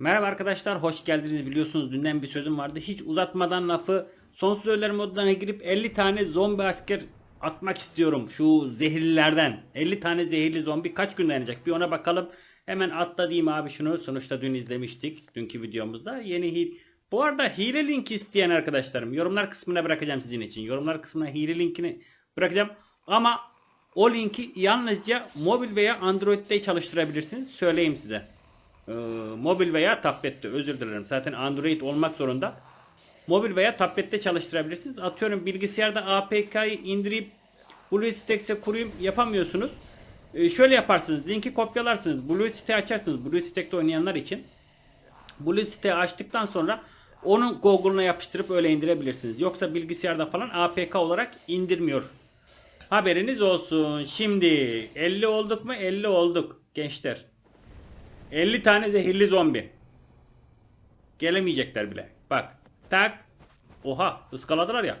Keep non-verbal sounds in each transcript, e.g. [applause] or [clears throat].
Merhaba arkadaşlar hoş geldiniz. Biliyorsunuz dünden bir sözüm vardı. Hiç uzatmadan lafı sonsuz ölüler moduna girip 50 tane zombi asker atmak istiyorum şu zehirlilerden. 50 tane zehirli zombi kaç gün dayanacak? Bir ona bakalım. Hemen atla diyeyim abi şunu. Sonuçta dün izlemiştik dünkü videomuzda. Yeni hil bu arada hile linki isteyen arkadaşlarım yorumlar kısmına bırakacağım sizin için. Yorumlar kısmına hile linkini bırakacağım. Ama o linki yalnızca mobil veya android'de çalıştırabilirsiniz. Söyleyeyim size ee, mobil veya tablette özür dilerim. Zaten Android olmak zorunda. Mobil veya tablette çalıştırabilirsiniz. Atıyorum bilgisayarda APK'yı indirip BlueStacks'e kurayım yapamıyorsunuz. Ee, şöyle yaparsınız. Linki kopyalarsınız. BlueStack açarsınız. BlueStack'te oynayanlar için. BlueStack'i açtıktan sonra onu Google'una yapıştırıp öyle indirebilirsiniz. Yoksa bilgisayarda falan APK olarak indirmiyor. Haberiniz olsun. Şimdi 50 olduk mu? 50 olduk gençler. 50 tane zehirli zombi. Gelemeyecekler bile. Bak. Tak. Oha. ıskaladılar ya.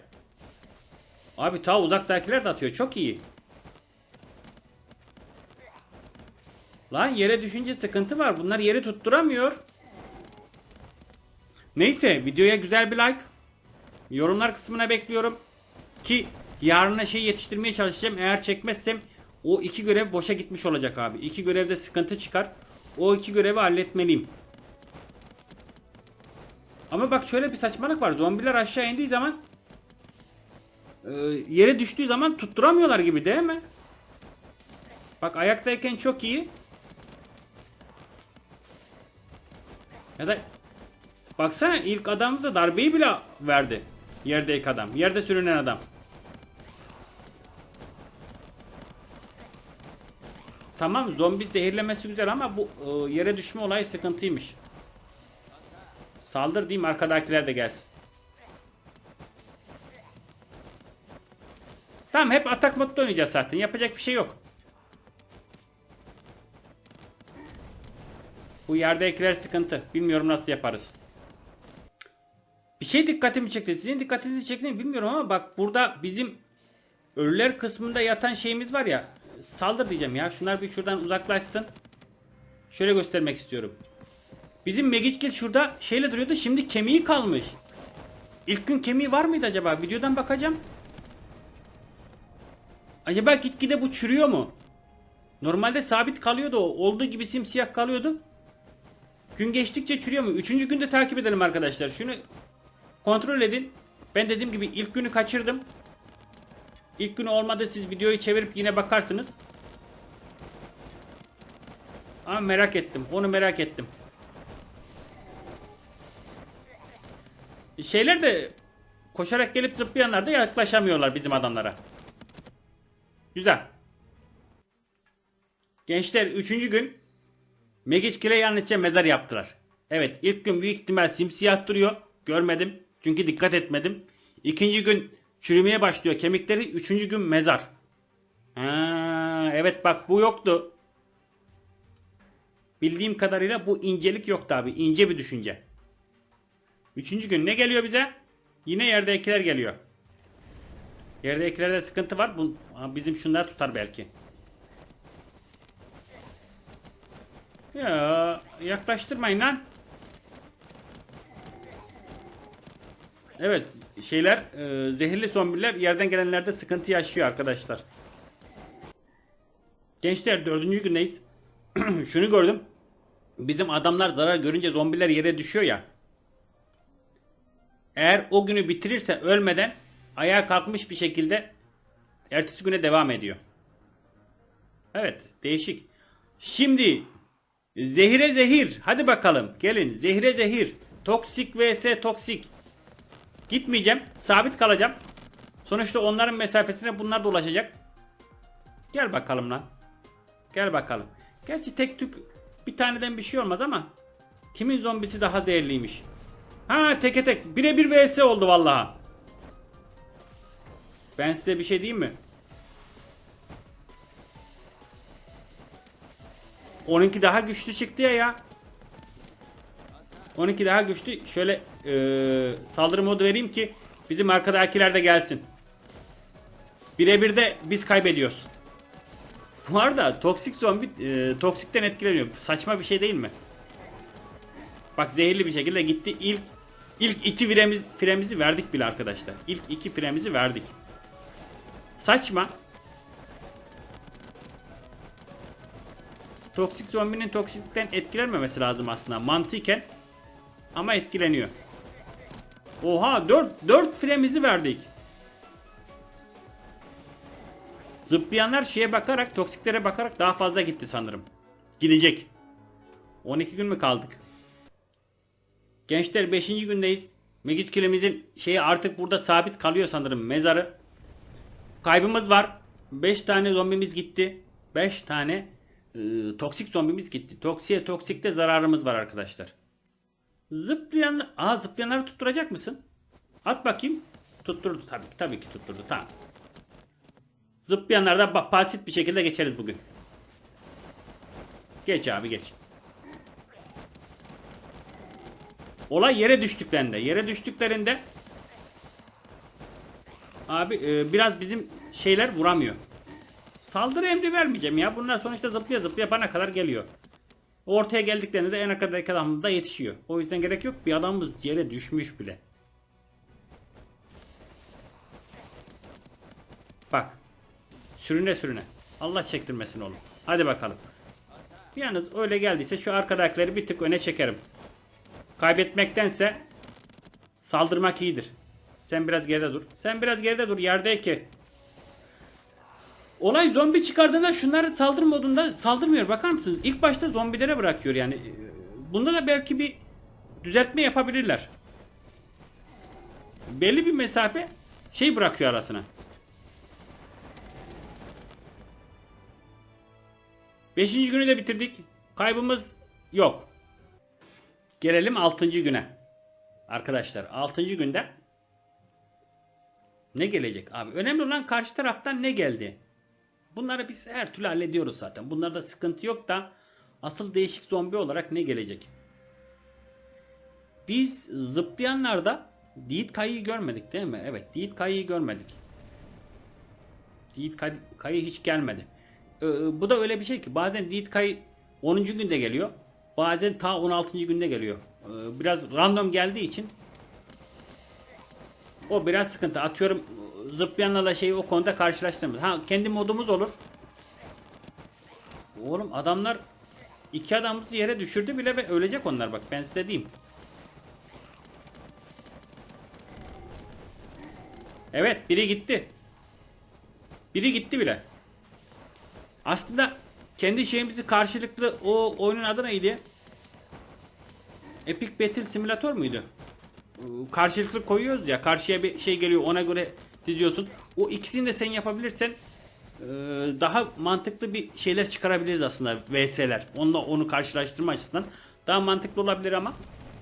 Abi ta uzaktakiler de atıyor. Çok iyi. Lan yere düşünce sıkıntı var. Bunlar yeri tutturamıyor. Neyse videoya güzel bir like. Yorumlar kısmına bekliyorum. Ki yarına şey yetiştirmeye çalışacağım. Eğer çekmezsem o iki görev boşa gitmiş olacak abi. İki görevde sıkıntı çıkar. O iki görevi halletmeliyim. Ama bak şöyle bir saçmalık var. Zombiler aşağı indiği zaman e, yere düştüğü zaman tutturamıyorlar gibi değil mi? Bak ayaktayken çok iyi. Ya da baksana ilk adamımıza darbeyi bile verdi. Yerdeki adam. Yerde sürünen adam. Tamam zombi zehirlemesi güzel ama bu e, yere düşme olayı sıkıntıymış. Saldır diyeyim arkadakiler de gelsin. Tamam hep atak modda oynayacağız zaten. Yapacak bir şey yok. Bu yerdekiler sıkıntı. Bilmiyorum nasıl yaparız. Bir şey dikkatimi çekti. Sizin dikkatinizi çekti mi bilmiyorum ama bak burada bizim ölüler kısmında yatan şeyimiz var ya. Saldır diyeceğim ya. Şunlar bir şuradan uzaklaşsın. Şöyle göstermek istiyorum. Bizim Megickel şurada şeyle duruyordu. Şimdi kemiği kalmış. İlk gün kemiği var mıydı acaba? Videodan bakacağım. Acaba gitgide bu çürüyor mu? Normalde sabit kalıyordu o. Olduğu gibi simsiyah kalıyordu. Gün geçtikçe çürüyor mu? Üçüncü günde takip edelim arkadaşlar. Şunu kontrol edin. Ben dediğim gibi ilk günü kaçırdım. İlk günü olmadı siz videoyu çevirip yine bakarsınız. Ama merak ettim. Onu merak ettim. Şeyler de koşarak gelip zıplayanlar da yaklaşamıyorlar bizim adamlara. Güzel. Gençler 3. gün Megiçkile yalnızca mezar yaptılar. Evet ilk gün büyük ihtimal simsiyah duruyor. Görmedim. Çünkü dikkat etmedim. İkinci gün çürümeye başlıyor kemikleri. Üçüncü gün mezar. Ha, evet bak bu yoktu. Bildiğim kadarıyla bu incelik yoktu abi. İnce bir düşünce. Üçüncü gün ne geliyor bize? Yine yerdekiler geliyor. Yerdekilerde sıkıntı var. Bu, bizim şunlar tutar belki. Ya yaklaştırmayın lan. Evet şeyler e, zehirli zombiler yerden gelenlerde sıkıntı yaşıyor arkadaşlar. Gençler dördüncü gündeyiz. [clears throat] Şunu gördüm. Bizim adamlar zarar görünce zombiler yere düşüyor ya. Eğer o günü bitirirse ölmeden ayağa kalkmış bir şekilde ertesi güne devam ediyor. Evet değişik. Şimdi zehire zehir. Hadi bakalım gelin zehire zehir. Toksik vs toksik. Gitmeyeceğim. Sabit kalacağım. Sonuçta onların mesafesine bunlar da ulaşacak. Gel bakalım lan. Gel bakalım. Gerçi tek tük bir taneden bir şey olmaz ama kimin zombisi daha zehirliymiş. Ha teke tek. Birebir vs oldu vallaha. Ben size bir şey diyeyim mi? Onunki daha güçlü çıktı ya ya. Onunki daha güçlü. Şöyle e, saldırı modu vereyim ki bizim arkadakiler de gelsin. Birebir de biz kaybediyoruz. Bu arada toksik zombi e, toksikten etkileniyor. Saçma bir şey değil mi? Bak zehirli bir şekilde gitti. İlk ilk iki firemiz, firemizi verdik bile arkadaşlar. İlk iki firemizi verdik. Saçma. Toksik zombinin toksiklikten etkilenmemesi lazım aslında mantıken. Ama etkileniyor. Oha 4 4 firemizi verdik. Zıplayanlar şeye bakarak, toksiklere bakarak daha fazla gitti sanırım. Gidecek. 12 gün mü kaldık? Gençler 5. gündeyiz. Megit kilimizin şeyi artık burada sabit kalıyor sanırım mezarı. Kaybımız var. 5 tane zombimiz gitti. 5 tane e, toksik zombimiz gitti. Toksiye toksikte zararımız var arkadaşlar. Zıplayan, aa zıplayanları tutturacak mısın? At bakayım. Tutturdu tabii tabii ki tutturdu. Tamam. Zıplayanlarda ba- basit bir şekilde geçeriz bugün. Geç abi geç. Olay yere düştüklerinde. Yere düştüklerinde abi e, biraz bizim şeyler vuramıyor. Saldırı emri vermeyeceğim ya. Bunlar sonuçta zıplaya zıplaya bana kadar geliyor. Ortaya geldiklerinde de en arkadaki adam da yetişiyor. O yüzden gerek yok. Bir adamımız yere düşmüş bile. Bak. Sürüne sürüne. Allah çektirmesin oğlum. Hadi bakalım. Yalnız öyle geldiyse şu arkadakileri bir tık öne çekerim. Kaybetmektense saldırmak iyidir. Sen biraz geride dur. Sen biraz geride dur. Yerdeki. Olay zombi çıkardığında şunları saldırı modunda saldırmıyor. Bakar mısınız? İlk başta zombilere bırakıyor yani. Bunda da belki bir düzeltme yapabilirler. Belli bir mesafe şey bırakıyor arasına. Beşinci günü de bitirdik. Kaybımız yok. Gelelim altıncı güne. Arkadaşlar altıncı günde ne gelecek abi? Önemli olan karşı taraftan ne geldi? Bunları biz her türlü hallediyoruz zaten. Bunlarda sıkıntı yok da asıl değişik zombi olarak ne gelecek? Biz zıplayanlarda Deed Kayı'yı görmedik değil mi? Evet Deed Kayı'yı görmedik. Deed Kay- Kayı hiç gelmedi. Ee, bu da öyle bir şey ki bazen Deed Kayı 10. günde geliyor. Bazen ta 16. günde geliyor. Ee, biraz random geldiği için o biraz sıkıntı. Atıyorum zıplayanlarla şeyi o konuda karşılaştırmıyoruz. Ha kendi modumuz olur. Oğlum adamlar iki adamımızı yere düşürdü bile ve ölecek onlar bak ben size diyeyim. Evet biri gitti. Biri gitti bile. Aslında kendi şeyimizi karşılıklı o oyunun adı neydi? Epic Battle Simulator muydu? Karşılıklı koyuyoruz ya karşıya bir şey geliyor ona göre diziyorsun. O ikisini de sen yapabilirsen e, daha mantıklı bir şeyler çıkarabiliriz aslında VS'ler. Onunla onu karşılaştırma açısından daha mantıklı olabilir ama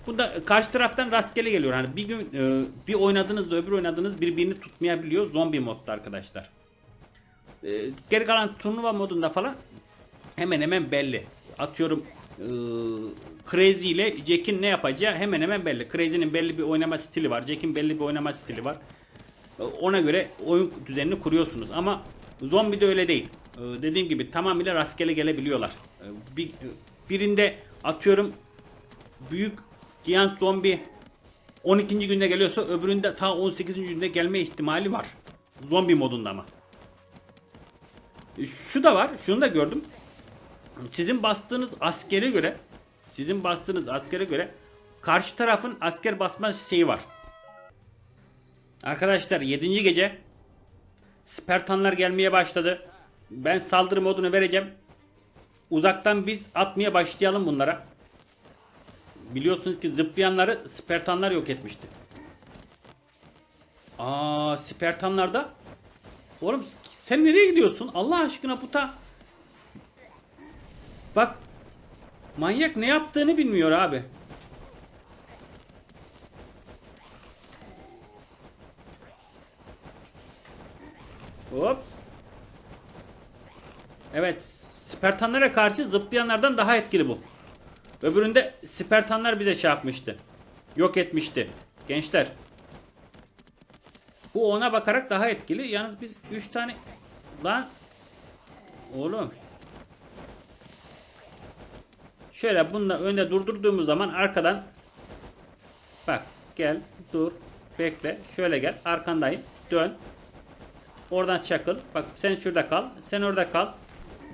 bunda karşı taraftan rastgele geliyor. Hani bir gün e, bir oynadığınızda öbür oynadığınız birbirini tutmayabiliyor zombi modda arkadaşlar. E, geri kalan turnuva modunda falan hemen hemen belli. Atıyorum Crazy ile Jack'in ne yapacağı hemen hemen belli. Crazy'nin belli bir oynama stili var. Jack'in belli bir oynama stili var. E, Ona göre oyun düzenini kuruyorsunuz. Ama zombi de öyle değil. E, Dediğim gibi tamamıyla rastgele gelebiliyorlar. E, Bir, birinde atıyorum büyük gigant zombi 12. günde geliyorsa öbüründe ta 18. günde gelme ihtimali var. Zombi modunda ama. E, Şu da var. Şunu da gördüm. Sizin bastığınız askere göre sizin bastığınız askere göre karşı tarafın asker basma şeyi var. Arkadaşlar 7. gece Spartanlar gelmeye başladı. Ben saldırı modunu vereceğim. Uzaktan biz atmaya başlayalım bunlara. Biliyorsunuz ki zıplayanları Spartanlar yok etmişti. Aa Spartanlarda Oğlum sen nereye gidiyorsun? Allah aşkına puta. Bak manyak ne yaptığını bilmiyor abi. Hop. Evet. Spartanlara karşı zıplayanlardan daha etkili bu. Öbüründe Spartanlar bize şey yapmıştı. Yok etmişti. Gençler. Bu ona bakarak daha etkili. Yalnız biz 3 tane lan oğlum Şöyle bununla önde durdurduğumuz zaman arkadan bak gel dur bekle şöyle gel arkandayım dön oradan çakıl. Bak sen şurada kal. Sen orada kal.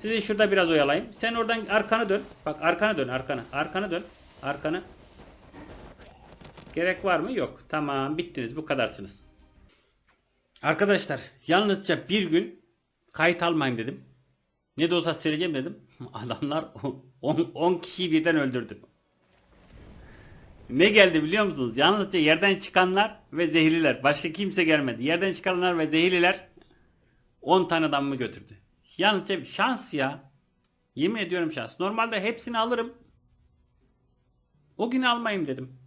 Sizi şurada biraz oyalayayım. Sen oradan arkana dön. Bak arkana dön arkana. Arkana dön. Arkana. Gerek var mı? Yok. Tamam bittiniz. Bu kadarsınız. Arkadaşlar yalnızca bir gün kayıt almayayım dedim. Ne de olsa sileceğim dedim. [laughs] Adamlar 10 kişiyi birden öldürdü. Ne geldi biliyor musunuz? Yalnızca yerden çıkanlar ve zehirliler. Başka kimse gelmedi. Yerden çıkanlar ve zehirliler 10 tane adamımı götürdü. Yalnızca şans ya. Yemin ediyorum şans. Normalde hepsini alırım. O gün almayayım dedim.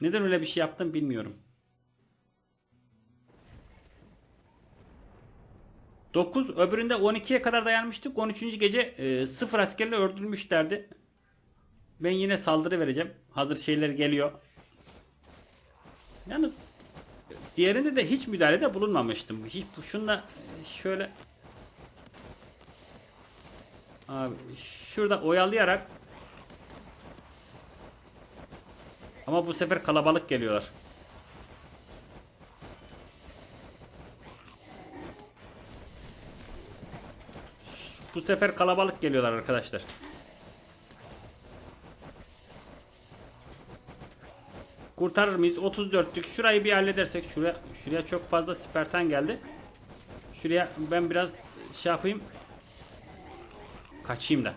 Neden öyle bir şey yaptım bilmiyorum. 9 öbüründe 12'ye kadar dayanmıştık. 13. gece e, sıfır askerle öldürmüşlerdi. Ben yine saldırı vereceğim. Hazır şeyler geliyor. Yalnız diğerinde de hiç müdahalede bulunmamıştım. Hiç bu şunda şöyle Abi şurada oyalayarak ama bu sefer kalabalık geliyorlar. Bu sefer kalabalık geliyorlar arkadaşlar. Kurtarır mıyız? 34'lük. Şurayı bir halledersek şuraya şuraya çok fazla siperten geldi. Şuraya ben biraz şey yapayım. Kaçayım da.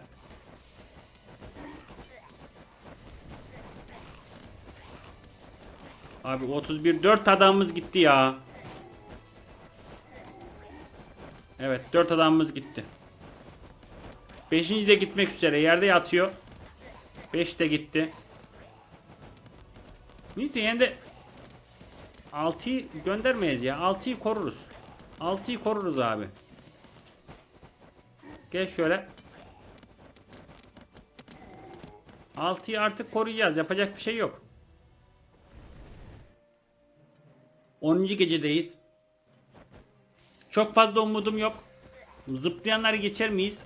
Abi 31 4 adamımız gitti ya. Evet 4 adamımız gitti. 5. de gitmek üzere yerde yatıyor. 5 de gitti. Neyse yine de 6'yı göndermeyiz ya. 6'yı koruruz. 6'yı koruruz abi. Gel şöyle. 6'yı artık koruyacağız. Yapacak bir şey yok. 10. gecedeyiz. Çok fazla umudum yok. Zıplayanları geçer miyiz?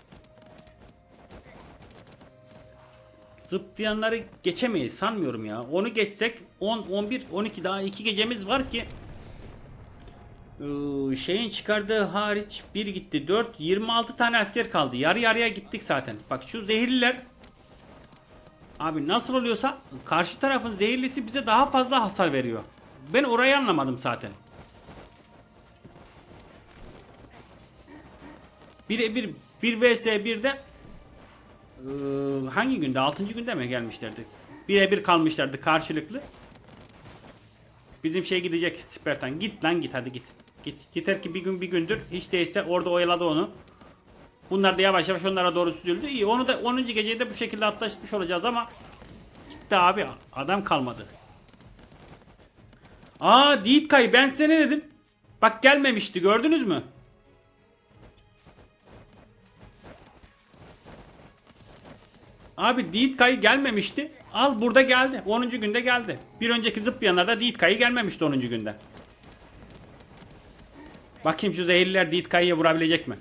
Zıplayanları geçemeyiz sanmıyorum ya. Onu geçsek 10, 11, 12 daha 2 gecemiz var ki ee, şeyin çıkardığı hariç bir gitti 4 26 tane asker kaldı. Yarı yarıya gittik zaten. Bak şu zehirliler abi nasıl oluyorsa karşı tarafın zehirlisi bize daha fazla hasar veriyor. Ben orayı anlamadım zaten. Birebir 1 vs 1'de ee, hangi günde? 6. günde mi gelmişlerdi? Birebir kalmışlardı karşılıklı Bizim şey gidecek Spertan. Git lan git hadi git. Git. Yeter ki bir gün bir gündür. Hiç değilse orada oyaladı onu. Bunlar da yavaş yavaş onlara doğru süzüldü. İyi onu da 10. geceyi de bu şekilde atlaşmış olacağız ama gitti abi. Adam kalmadı. Aa Diitkay ben size ne dedim? Bak gelmemişti gördünüz mü? Abi Diitkay gelmemişti. Al burada geldi. 10. günde geldi. Bir önceki zıplayanlarda Diitkay'ı gelmemişti 10. günde. Bakayım şu zehirliler Diitkay'ı vurabilecek mi?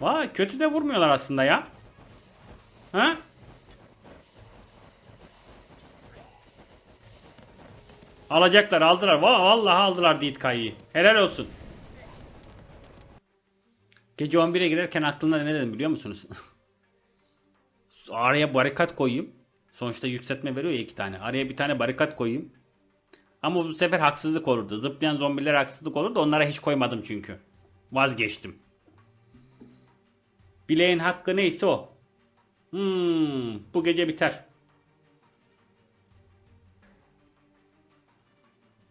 Vay kötü de vurmuyorlar aslında ya. Ha? Alacaklar aldılar. Va vallahi aldılar Diitkay'ı. Helal olsun. Gece 11'e girerken aklımda ne dedim biliyor musunuz? [laughs] Araya barikat koyayım. Sonuçta yükseltme veriyor ya iki tane. Araya bir tane barikat koyayım. Ama bu sefer haksızlık olurdu. Zıplayan zombiler haksızlık olurdu. Onlara hiç koymadım çünkü. Vazgeçtim. Bileğin hakkı neyse o. Hmm, bu gece biter.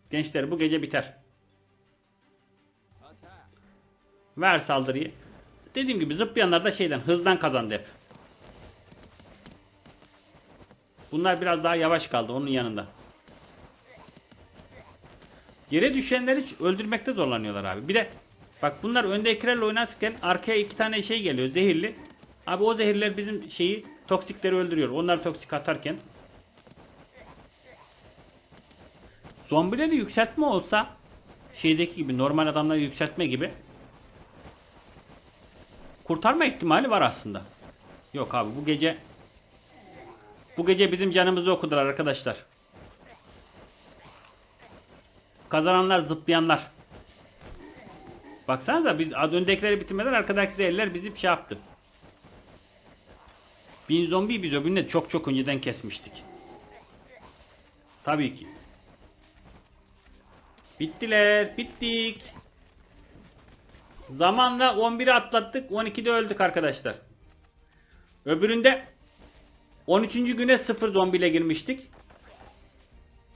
Gençler bu gece biter. Ver saldırıyı. Dediğim gibi zıplayanlar da şeyden hızdan kazandı hep. Bunlar biraz daha yavaş kaldı onun yanında. Yere düşenleri öldürmekte zorlanıyorlar abi. Bir de bak bunlar öndekilerle oynarken arkaya iki tane şey geliyor zehirli. Abi o zehirler bizim şeyi toksikleri öldürüyor. Onlar toksik atarken. Zombileri yükseltme olsa şeydeki gibi normal adamları yükseltme gibi kurtarma ihtimali var aslında. Yok abi bu gece bu gece bizim canımızı okudular arkadaşlar. Kazananlar zıplayanlar. Baksanıza biz öndekileri bitirmeden arkadaki eller bizi bir şey yaptı. Bin zombi biz öbürünü çok çok önceden kesmiştik. Tabii ki. Bittiler. Bittik. Zamanla 11'i atlattık. 12'de öldük arkadaşlar. Öbüründe 13. güne 0 zombiyle girmiştik.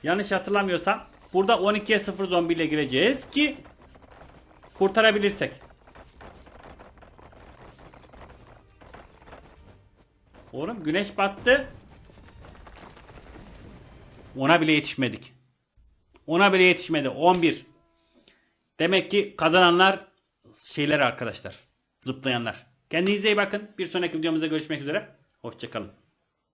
Yanlış hatırlamıyorsam burada 12'ye 0 zombiyle gireceğiz ki kurtarabilirsek. Oğlum güneş battı. Ona bile yetişmedik. Ona bile yetişmedi. 11. Demek ki kazananlar şeyler arkadaşlar. Zıplayanlar. Kendinize iyi bakın. Bir sonraki videomuzda görüşmek üzere. Hoşçakalın.